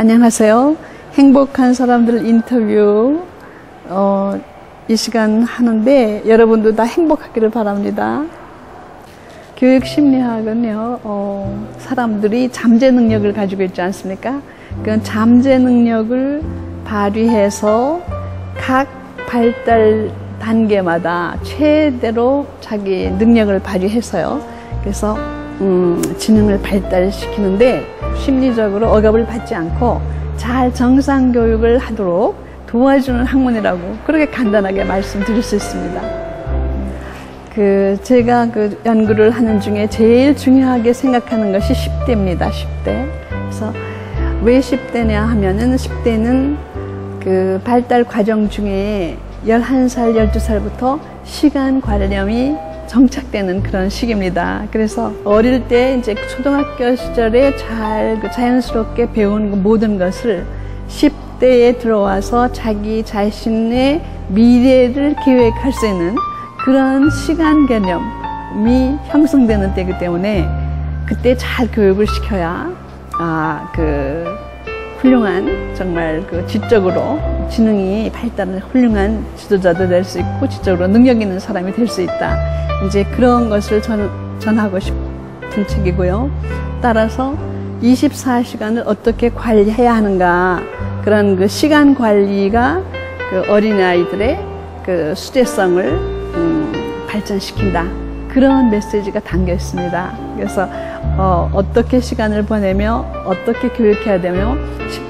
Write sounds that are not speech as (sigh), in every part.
안녕하세요. 행복한 사람들 인터뷰 어, 이 시간 하는데 여러분도 다 행복하기를 바랍니다. 교육 심리학은요, 어, 사람들이 잠재 능력을 가지고 있지 않습니까? 그 잠재 능력을 발휘해서 각 발달 단계마다 최대로 자기 능력을 발휘해서요. 그래서 음, 지능을 발달시키는데 심리적으로 억압을 받지 않고 잘 정상 교육을 하도록 도와주는 학문이라고 그렇게 간단하게 말씀드릴 수 있습니다. 그 제가 그 연구를 하는 중에 제일 중요하게 생각하는 것이 10대입니다. 10대. 그래서 왜 10대냐 하면은 10대는 그 발달 과정 중에 11살, 12살부터 시간 관념이 정착되는 그런 시기입니다. 그래서 어릴 때 이제 초등학교 시절에 잘그 자연스럽게 배운 그 모든 것을 10대에 들어와서 자기 자신의 미래를 계획할 수 있는 그런 시간 개념이 형성되는 때이기 때문에 그때 잘 교육을 시켜야 아, 그 훌륭한 정말 그 지적으로 지능이 발달한 훌륭한 지도자도 될 수 있고 지적으로 능력 있는 사람이 될 수 있다. 이제 그런 것을 전, 전하고 싶은 책이고요. 따라서 24시간을 어떻게 관리해야 하는가 그런 그 시간 관리가 그 어린아이들의 그 수제성을 음, 발전시킨다. 그런 메시지가 담겨 있습니다. 그래서 어, 어떻게 시간을 보내며 어떻게 교육해야 되며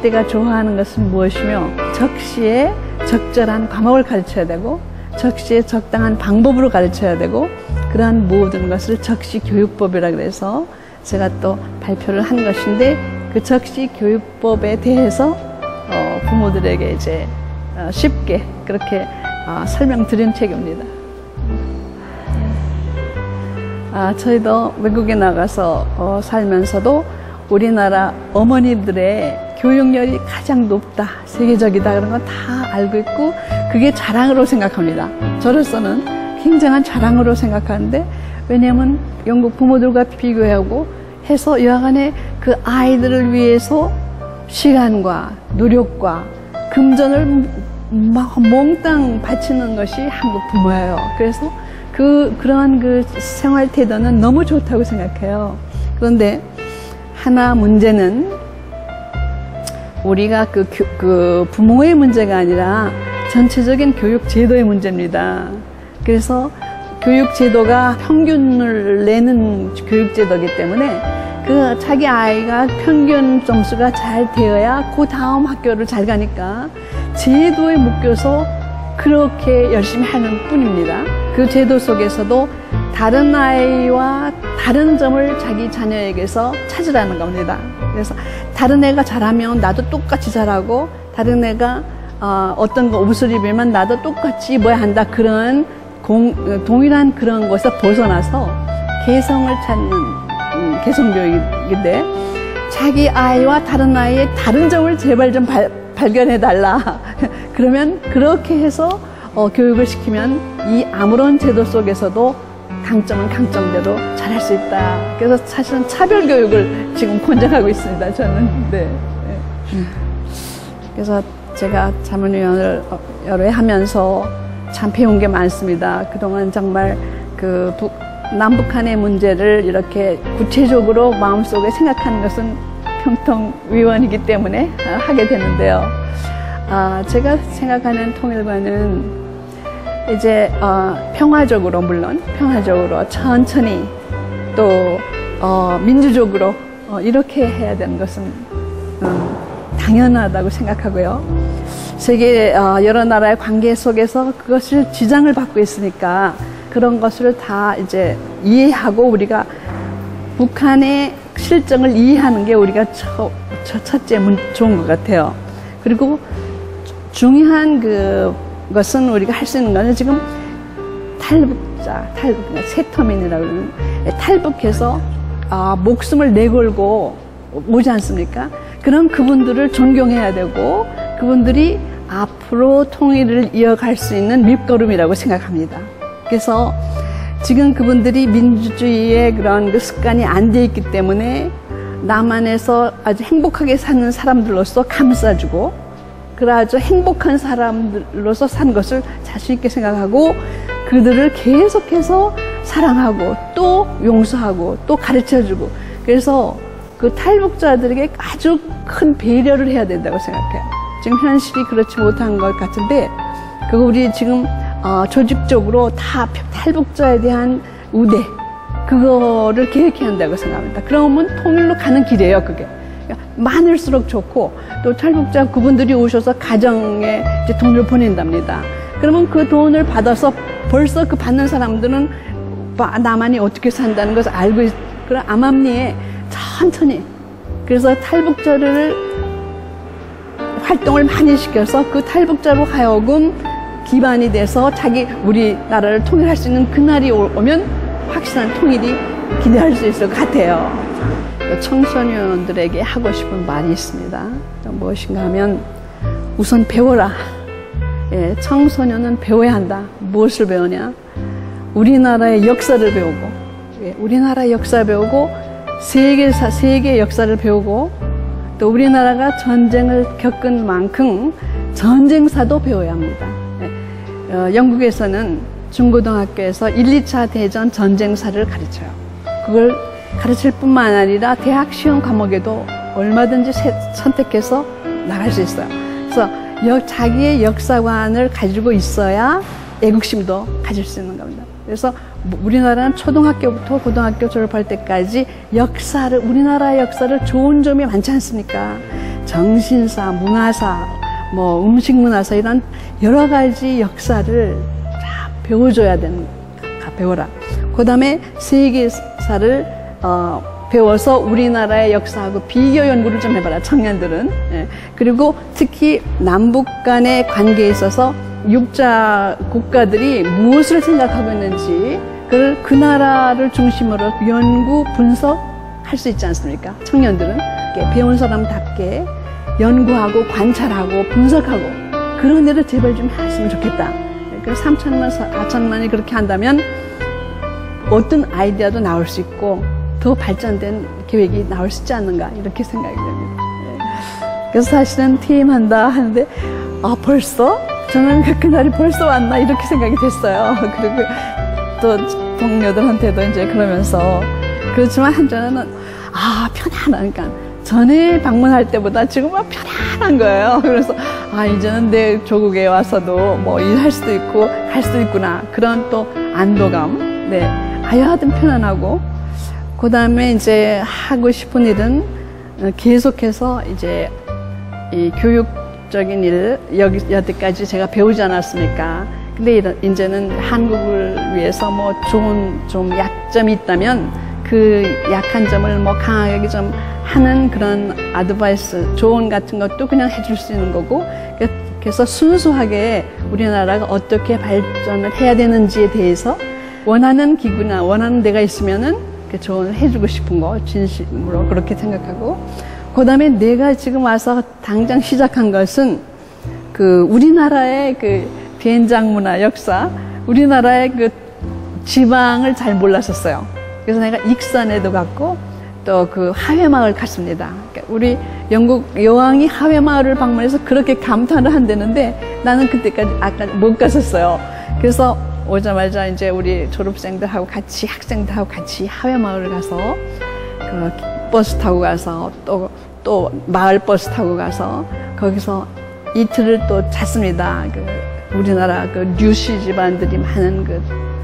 10대가 좋아하는 것은 무엇이며 적시에 적절한 과목을 가르쳐야 되고 적시에 적당한 방법으로 가르쳐야 되고 그러한 모든 것을 적시 교육법이라 그래서 제가 또 발표를 한 것인데 그 적시 교육법에 대해서 어, 부모들에게 이제 어, 쉽게 그렇게 어, 설명드린 책입니다. 아, 저희도 외국에 나가서 어, 살면서도 우리나라 어머니들의 교육열이 가장 높다, 세계적이다 그런 건 다 알고 있고 그게 자랑으로 생각합니다. 저로서는 굉장한 자랑으로 생각하는데 왜냐하면 영국 부모들과 비교하고 해서 여하간에 그 아이들을 위해서 시간과 노력과 금전을 막 몽땅 바치는 것이 한국 부모예요. 그래서 그, 그러한 그 생활 태도는 너무 좋다고 생각해요. 그런데 하나 문제는 우리가 그, 그 부모의 문제가 아니라 전체적인 교육 제도의 문제입니다. 그래서 교육 제도가 평균을 내는 교육 제도이기 때문에 그 자기 아이가 평균 점수가 잘 되어야 그 다음 학교를 잘 가니까 제도에 묶여서 그렇게 열심히 하는 뿐입니다. 그 제도 속에서도 다른 아이와 다른 점을 자기 자녀에게서 찾으라는 겁니다. 그래서 다른 애가 잘하면 나도 똑같이 잘하고 다른 애가 어, 떤 옷을 입으면 나도 똑같이 입어야 한다. 그런 공, 동일한 그런 것에서 벗어나서 개성을 찾는 음, 개성 교육인데 자기 아이와 다른 아이의 다른 점을 제발 좀 발, 발견해 달라. 그러면 그렇게 해서 어, 교육을 시키면 이 아무런 제도 속에서도 강점은 강점대로 잘할 수 있다. 그래서 사실은 차별 교육을 지금 권장하고 있습니다. 저는 네. 네. 그래서 제가 자문위원을 여러 해 하면서 참 배운 게 많습니다. 그동안 정말 그 북, 남북한의 문제를 이렇게 구체적으로 마음속에 생각하는 것은 평통 위원이기 때문에 하게 되는데요. 아, 제가 생각하는 통일과는 이제 어, 평화적으로 물론 평화적으로 천천히 또 어, 민주적으로 어, 이렇게 해야 되는 것은 어, 당연하다고 생각하고요. 세계 어, 여러 나라의 관계 속에서 그것을 지장을 받고 있으니까 그런 것을 다 이제 이해하고 우리가 북한의 실정을 이해하는 게 우리가 첫, 첫째 좋은 것 같아요. 그리고 중요한 그 것은 우리가 할 수 있는 것은 지금 탈북자, 탈북, 세터민이라고 그러는 탈북해서 아, 목숨을 내걸고 오지 않습니까? 그런 그분들을 존경해야 되고 그분들이 앞으로 통일을 이어갈 수 있는 밑거름이라고 생각합니다. 그래서 지금 그분들이 민주주의의 그런 그 습관이 안 돼 있기 때문에 남한에서 아주 행복하게 사는 사람들로서 감싸주고 아주 행복한 사람들로서 산 것을 자신 있게 생각하고 그들을 계속해서 사랑하고 또 용서하고 또 가르쳐주고 그래서 그 탈북자들에게 아주 큰 배려를 해야 된다고 생각해요. 지금 현실이 그렇지 못한 것 같은데 그거 우리 지금 어, 조직적으로 다 탈북자에 대한 우대 그거를 계획해야 한다고 생각합니다. 그러면 통일로 가는 길이에요, 그게. 많을수록 좋고 또 탈북자 그분들이 오셔서 가정에 돈을 보낸답니다. 그러면 그 돈을 받아서 벌써 그 받는 사람들은 나만이 어떻게 산다는 것을 알고 있, 그런 암암리에 천천히 그래서 탈북자를 활동을 많이 시켜서 그 탈북자로 하여금 기반이 돼서 자기 우리나라를 통일할 수 있는 그날이 오면 확실한 통일이 기대할 수 있을 것 같아요. 청소년들에게 하고 싶은 말이 있습니다. 무엇인가 하면 우선 배워라. 예, 청소년은 배워야 한다. 무엇을 배우냐? 우리나라의 역사를 배우고, 예, 우리나라 역사 배우고, 세계사, 세계 역사를 배우고, 또 우리나라가 전쟁을 겪은 만큼 전쟁사도 배워야 합니다. 예, 어, 영국에서는 중고등학교에서 1, 2차 대전 전쟁사를 가르쳐요. 그걸 가르칠 뿐만 아니라 대학 시험 과목에도 얼마든지 선택해서 나갈 수 있어요. 그래서 자기의 역사관을 가지고 있어야 애국심도 가질 수 있는 겁니다. 그래서 뭐 우리나라는 초등학교부터 고등학교 졸업할 때까지 역사를 우리나라 역사를 좋은 점이 많지 않습니까? 정신사, 문화사, 뭐 음식 문화사 이런 여러 가지 역사를 다 배워줘야 되는 배워라. 그다음에 세계사를 어, 배워서 우리나라의 역사하고 비교 연구를 좀 해봐라 청년들은. 예. 그리고 특히 남북 간의 관계에 있어서 육자 국가들이 무엇을 생각하고 있는지 그걸 그 나라를 중심으로 연구 분석할 수 있지 않습니까? 청년들은. 배운 사람답게 연구하고 관찰하고 분석하고 그런 일을 제발 좀 했으면 좋겠다. 그래서 3천만 4천만이 그렇게 한다면 어떤 아이디어도 나올 수 있고 더 발전된 계획이 나올 수 있지 않는가 이렇게 생각이 됩니다. 네. 그래서 사실은 TM한다 하는데 아 벌써? 저는 그 그날이 벌써 왔나 이렇게 생각이 됐어요. (laughs) 그리고 또 동료들한테도 이제 그러면서 그렇지만 한전에는 아 편안하니까 전에 방문할 때보다 지금은 편안한 거예요. (laughs) 그래서 아 이제는 내 조국에 와서도 뭐 일할 수도 있고 할 수도 있구나 그런 또 안도감. 네, 하여하튼 편안하고 그 다음에 이제 하고 싶은 일은 어, 계속해서 이제 이 교육적인 일, 여기, 여태까지 제가 배우지 않았습니까? 근데 이제는 한국을 위해서 뭐 좋은 좀 약점이 있다면 그 약한 점을 뭐 강하게 좀 하는 그런 아드바이스, 조언 같은 것도 그냥 해줄 수 있는 거고 그래서 순수하게 우리나라가 어떻게 발전을 해야 되는지에 대해서 원하는 기구나 원하는 데가 있으면은 그 조언을 해주고 싶은 거 진심으로 그렇게 생각하고 그 다음에 내가 지금 와서 당장 시작한 것은 그 우리나라의 그 된장 문화 역사 우리나라의 그 지방을 잘 몰랐었어요. 그래서 내가 익산에도 갔고 또 그 하회마을 갔습니다. 그러니까 우리 영국 여왕이 하회마을을 방문해서 그렇게 감탄을 한다는데 나는 그때까지 아까 못 갔었어요. 그래서 오자마자 이제 우리 졸업생들하고 같이 학생들하고 같이 하회 마을 가서 그 버스 타고 가서 또 또 마을 버스 타고 가서 거기서 이틀을 또 잤습니다. 그 우리나라 그 뉴시 집안들이 많은 그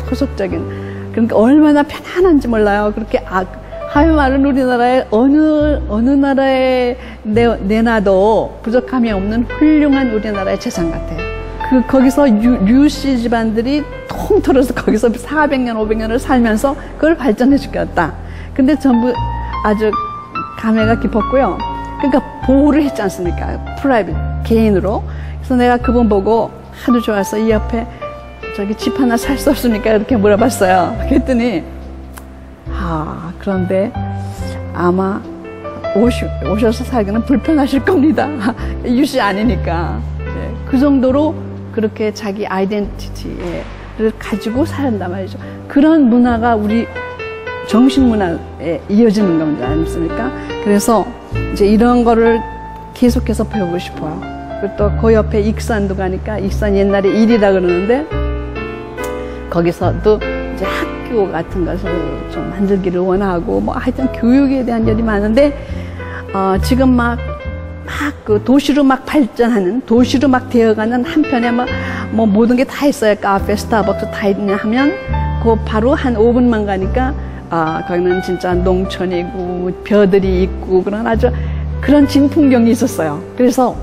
토속적인 그러니까 얼마나 편안한지 몰라요. 그렇게 아, 하회 마을은 우리나라의 어느 어느 나라에 내, 내놔도 부족함이 없는 훌륭한 우리나라의 재산 같아요. 그 거기서 류씨 집안들이 통틀어서 거기서 400년, 500년을 살면서 그걸 발전해 주겠다. 근데 전부 아주 감회가 깊었고요. 그러니까 보호를 했지 않습니까? 프라이빗, 개인으로. 그래서 내가 그분 보고 하도 좋아서 이 옆에 저기 집 하나 살 수 없습니까? 이렇게 물어봤어요. (laughs) 그랬더니, 아, 그런데 아마 오시, 오셔서 살기는 불편하실 겁니다. (laughs) 유시 아니니까. 네, 그 정도로 그렇게 자기 아이덴티티에 를 가지고 살았단 말이죠. 그런 문화가 우리 정신문화에 이어지는 겁니다. 아닙니까? 그래서 이제 이런 거를 계속해서 배우고 싶어요. 그리고 또 그 옆에 익산도 가니까 익산 옛날에 일이라 그러는데 거기서도 이제 학교 같은 것을 좀 만들기를 원하고 뭐 하여튼 교육에 대한 일이 많은데 어, 지금 막 막 그 도시로 막 발전하는 도시로 막 되어가는 한편에 막뭐 모든 게 다 있어요 카페 스타벅스 다 있냐 하면 그 바로 한 5분만 가니까 아 거기는 진짜 농촌이고 벼들이 있고 그런 아주 그런 진 풍경이 있었어요 그래서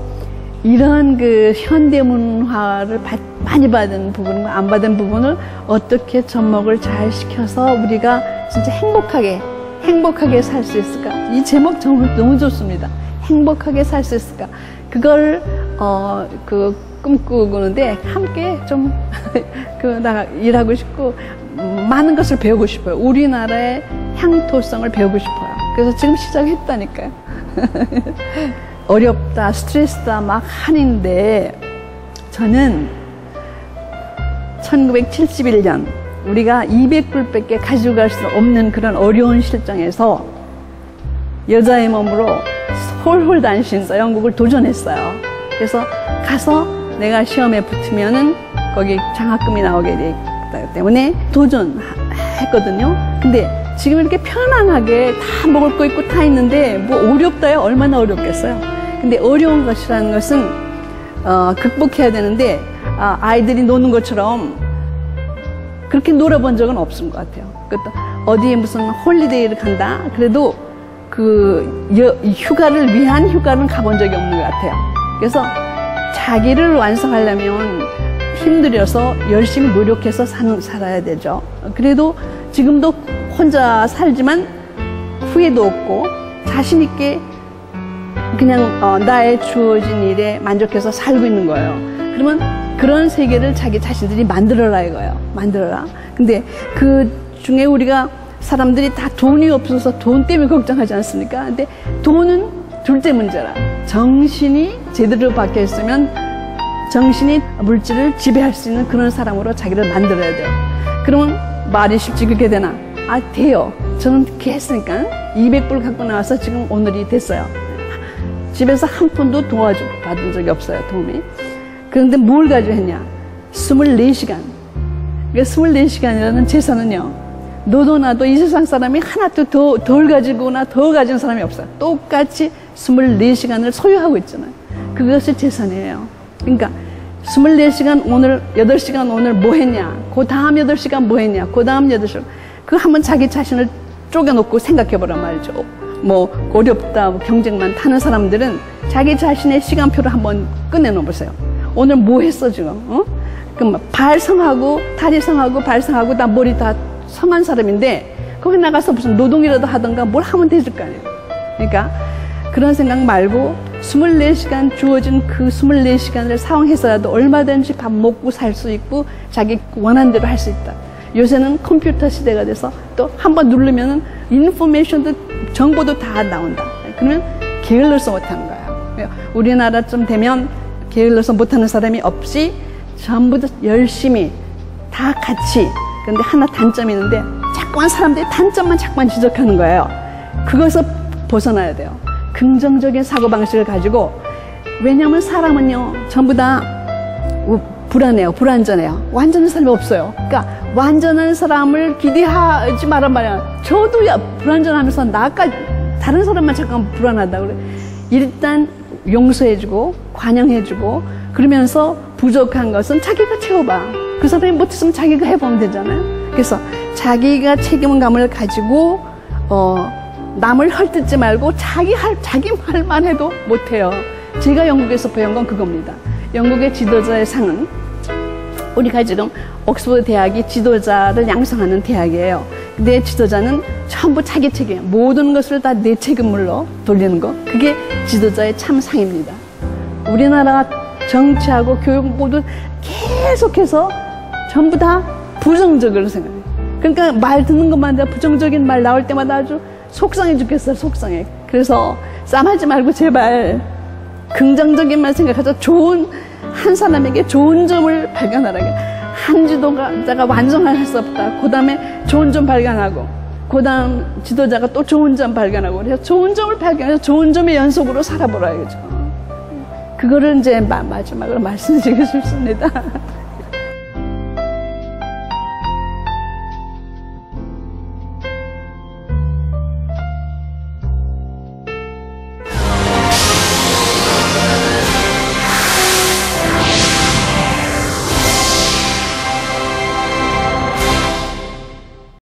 이런 그 현대 문화를 받- 많이 받은 부분과 안 받은 부분을 어떻게 접목을 잘 시켜서 우리가 진짜 행복하게 행복하게 살 수 있을까? 이 제목 정말 너무 좋습니다. 행복하게 살 수 있을까? 그걸 어 그 꿈꾸는데 함께 좀 그나 (laughs) 일하고 싶고 음, 많은 것을 배우고 싶어요. 우리나라의 향토성을 배우고 싶어요. 그래서 지금 시작했다니까요. (laughs) 어렵다, 스트레스다 막 하는데 저는 1971년 우리가 200불밖에 가져갈 수 없는 그런 어려운 실정에서 여자의 몸으로 홀홀 다니면서 영국을 도전했어요. 그래서 가서 내가 시험에 붙으면은 거기 장학금이 나오게 되기 때문에 도전했거든요. 근데 지금 이렇게 편안하게 다 먹을 거 있고 다 있는데 뭐 어렵다요? 얼마나 어렵겠어요? 근데 어려운 것이라는 것은 어, 극복해야 되는데 아, 아이들이 노는 것처럼 그렇게 놀아본 적은 없은 것 같아요. 그것도 어디에 무슨 홀리데이를 간다? 그래도 그 여- 이 휴가를 위한 휴가는 가본 적이 없는 것 같아요. 그래서 자기를 완성하려면 힘들어서 열심히 노력해서 사는, 살아야 되죠. 그래도 지금도 혼자 살지만 후회도 없고 자신 있게 그냥 어, 나의 주어진 일에 만족해서 살고 있는 거예요. 그러면 그런 세계를 자기 자신들이 만들어라 이거예요. 만들어라. 근데 그 중에 우리가 사람들이 다 돈이 없어서 돈 때문에 걱정하지 않습니까? 근데 돈은 둘째 문제라. 정신이 제대로 박혀 있으면 정신이 물질을 지배할 수 있는 그런 사람으로 자기를 만들어야 돼요. 그러면 말이 쉽지 그렇게 되나? 아, 돼요. 저는 그렇게 했으니까 200불 갖고 나와서 지금 오늘이 됐어요. 집에서 한 푼도 도와줘 받은 적이 없어요, 도움이. 그런데 뭘 가지고 했냐? 24시간. 그 24시간이라는 재산은요, 너도 나도 이 세상 사람이 하나도 더, 덜 가지거나 더 가진 사람이 없어요. 똑같이 24시간을 소유하고 있잖아요. 그것이 재산이에요. 그러니까 24시간 오늘, 8시간 오늘 뭐 했냐? 그 다음 8시간 뭐 했냐? 그 다음 8시간. 그 한번 자기 자신을 쪼개놓고 생각해 보란 말이죠. 뭐 어렵다, 뭐 경쟁만 타는 사람들은 자기 자신의 시간표를 한번 꺼내놓어 보세요. 오늘 뭐 했어 지금? 어? 그럼 발성하고 다리 성하고 발성하고 다 머리 다 성한 사람인데 거기 나가서 무슨 노동이라도 하던가 뭘 하면 되질 거 아니에요. 그러니까 그런 생각 말고 24시간 주어진 그 24시간을 사용해서라도 얼마든지 밥 먹고 살 수 있고 자기 원하는 대로 할 수 있다. 요새는 컴퓨터 시대가 돼서 또 한 번 누르면은 인포메이션도 정보도 다 나온다. 그러면 게을러서 못하는 거예요. 우리나라쯤 되면 게을러서 못하는 사람이 없이 전부 다 열심히 다 같이. 근데 하나 단점이 있는데 자꾸만 사람들이 단점만 자꾸만 지적하는 거예요. 그것을 벗어나야 돼요. 긍정적인 사고방식을 가지고 왜냐하면 사람은요 전부 다 불안해요. 불안전해요. 완전한 사람이 없어요. 그러니까 완전한 사람을 기대하지 말란 말이야. 저도 야, 불안전하면서 나까지 다른 사람만 잠깐 불안하다 그래. 일단 용서해주고 관용해주고 그러면서 부족한 것은 자기가 채워봐. 그 사람이 못했으면 자기가 해보면 되잖아요. 그래서 자기가 책임감을 가지고 어, 남을 헐뜯지 말고 자기 할 자기 말만 해도 못해요. 제가 영국에서 배운 건 그겁니다. 영국의 지도자의 상은 우리가 지금 옥스퍼드 대학이 지도자를 양성하는 대학이에요. 근데 지도자는 전부 자기 책임, 모든 것을 다 내 책임물로 돌리는 거. 그게 지도자의 참 상입니다. 우리나라 정치하고 교육 모두 계속해서 전부 다 부정적으로 생각해요. 그러니까 말 듣는 것만 다 부정적인 말 나올 때마다 아주 속상해 죽겠어요, 속상해. 그래서 쌈하지 말고 제발 긍정적인만 생각하자 좋은 한 사람에게 좋은 점을 발견하라게 한 지도자가 완성할 수 없다. 그 다음에 좋은 점 발견하고 고당 지도자가 또 좋은 점 발견하고 그래서 좋은 점을 발견해서 좋은 점의 연속으로 살아보라야죠. 그거를 이제 마, 마지막으로 말씀드리고 싶습니다. (laughs)